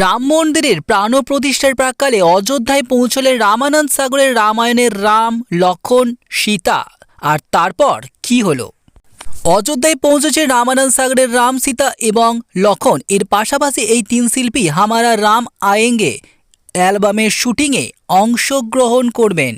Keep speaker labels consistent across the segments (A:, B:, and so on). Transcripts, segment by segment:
A: রাম মন্দিরের প্রাণ প্রতিষ্ঠার প্রাককালে অযোধ্যায় পৌঁছলেন রামানন্দ সাগরের রামায়ণের রাম, লক্ষণ, সীতা। আর তারপর কি হল? অযোধ্যায় পৌঁছেছে রামানন্দ সাগরের রাম, সীতা এবং লক্ষণ। এর পাশাপাশি এই তিন শিল্পী হামারা রাম আয়েঙ্গে অ্যালবামের শুটিংয়ে অংশগ্রহণ করবেন।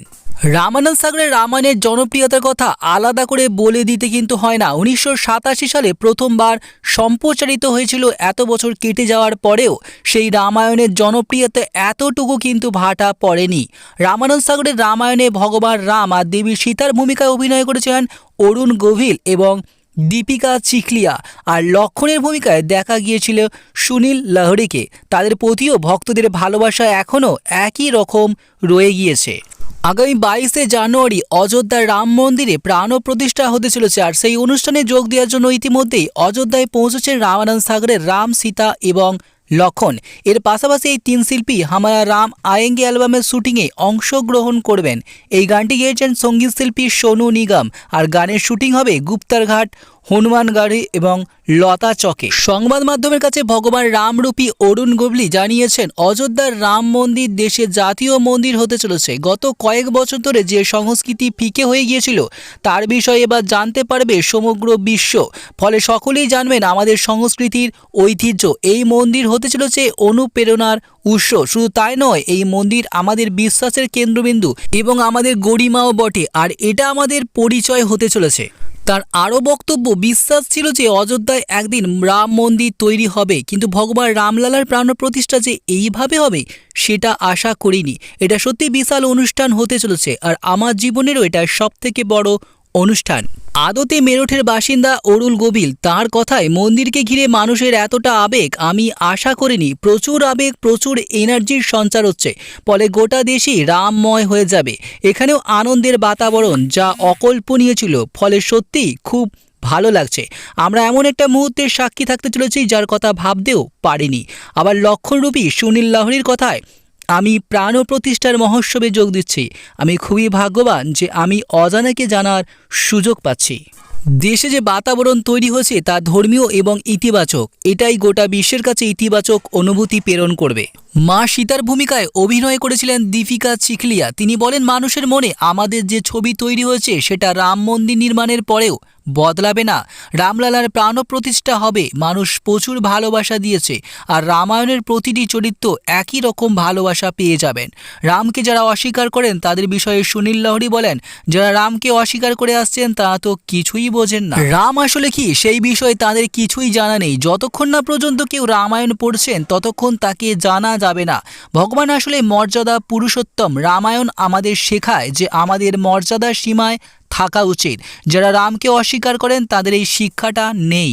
A: রামানন্দ সাগরের রামায়ণের জনপ্রিয়তার কথা আলাদা করে বলে দিতে কিন্তু হয় না। উনিশশো সাতাশি সালে প্রথমবার সম্প্রচারিত হয়েছিল এত বছর কেটে যাওয়ার পরেও সেই রামায়ণের জনপ্রিয়তা এতটুকু কিন্তু ভাটা পড়েনি। রামানন্দ সাগরের রামায়ণে ভগবান রাম আর দেবী সীতার ভূমিকায় অভিনয় করেছেন অরুণ গভীর এবং দীপিকা চিখলিয়া আর লক্ষণের ভূমিকায় দেখা গিয়েছিল সুনীল লাহড়িকে। তাদের প্রতিও ভক্তদের ভালোবাসা এখনও একই রকম রয়ে গিয়েছে। আগামী বাইশে জানুয়ারি অযোধ্যার রাম মন্দিরে প্রাণ প্রতিষ্ঠা হতে চলেছে আর সেই অনুষ্ঠানে যোগ দেওয়ার জন্য ইতিমধ্যেই অযোধ্যায় পৌঁছেছেন রামানন্দ সাগরের রাম, সীতা এবং লক্ষণ। এর পাশাপাশি এই তিন শিল্পী হামারা রাম আয়েঙ্গে অ্যালবামের শুটিংয়ে অংশগ্রহণ করবেন। এই গানটি গেয়েছেন সংগীত শিল্পী সোনু নিগম। আর গানের শুটিং হবে গুপ্তারঘাট হনুমানগাড়ি এবং লতা চকে। সংবাদ মাধ্যমের কাছে ভগবান রামরূপী অরুণ গবলি জানিয়েছেন, অযোধ্যার রাম মন্দির দেশের জাতীয় মন্দির হতে চলেছে। গত কয়েক বছর ধরে যে সংস্কৃতি ফিকে হয়ে গিয়েছিল, তার বিষয়ে এবার জানতে পারবে সমগ্র বিশ্ব। ফলে সকলেই জানবেন আমাদের সংস্কৃতির ঐতিহ্য। এই মন্দির হতে চলেছে অনুপ্রেরণার উৎস। শুধু তাই নয়, এই মন্দির আমাদের বিশ্বাসের কেন্দ্রবিন্দু এবং আমাদের গরিমাও বটে, আর এটা আমাদের পরিচয় হতে চলেছে। তার আরও বক্তব্য, বিশ্বাস ছিল যে অযোধ্যায় একদিন রাম মন্দির তৈরি হবে। কিন্তু ভগবান রামলালার প্রাণ প্রতিষ্ঠা যে এইভাবে হবে, সেটা আশা করিনি। এটা সত্যি বিশাল অনুষ্ঠান হতে চলেছে। আর আমার জীবনেরও এটা সবথেকে বড় অনুষ্ঠান। আদতে মেরঠের বাসিন্দা অরুল গোবিল তার কথায়, মন্দিরকে ঘিরে মানুষের এতটা আবেগ, আমি আশা করিনি। প্রচুর আবেগ, প্রচুর এনার্জির সঞ্চার হচ্ছে। ফলে গোটা দেশই রামময় হয়ে যাবে। এখানেও আনন্দের বাতাবরণ যা অকল্পনীয় ছিল। ফলে সত্যিই খুব ভালো লাগছে। আমরা এমন একটা মুহূর্তের সাক্ষী থাকতে চলেছি যার কথা ভাবতেও পারিনি। আবার লক্ষণরূপী সুনীল লাহরির কথায় আমি প্রাণ প্রতিষ্ঠার মহোৎসবে যোগ দিচ্ছি। আমি খুবই ভাগ্যবান যে আমি অজানাকে জানার সুযোগ পাচ্ছি। দেশে যে বাতাবরণ তৈরি হয়েছে তা ধর্মীয় এবং ইতিবাচক। এটাই গোটা বিশ্বের কাছে ইতিবাচক অনুভূতি প্রেরণ করবে। মা সীতার ভূমিকায় অভিনয় করেছিলেন দীপিকা চিখলিয়া তিনি বলেন, মানুষের মনে আমাদের যে ছবি তৈরি হয়েছে, সেটা রাম মন্দির নির্মাণের পরেও বদলাবে না। রামলালার প্রাণ প্রতিষ্ঠা হবে। মানুষ প্রচুর ভালোবাসা দিয়েছে আর রামায়ণের প্রতিটি চরিত্র একই রকম ভালোবাসা পেয়ে যাবেন। রামকে যারা অস্বীকার করেন, তাদের বিষয়ে সুনীল লাহরি বলেন, যারা রামকে অস্বীকার করে আসছেন, তারা তো কিছুই বোঝেন না। রাম আসলে কি? সেই বিষয়ে তাদের কিছুই জানা নেই। যতক্ষণ না পর্যন্ত কেউ রামায়ণ পড়ছেন, ততক্ষণ তাকে জানা যাবে না। ভগবান আসলে মর্যাদা পুরুষোত্তম। রামায়ণ আমাদের শেখায় যে আমাদের মর্যাদার সীমায় থাকা উচিত। যারা রামকে অস্বীকার করেন তাদের এই শিক্ষাটা নেই।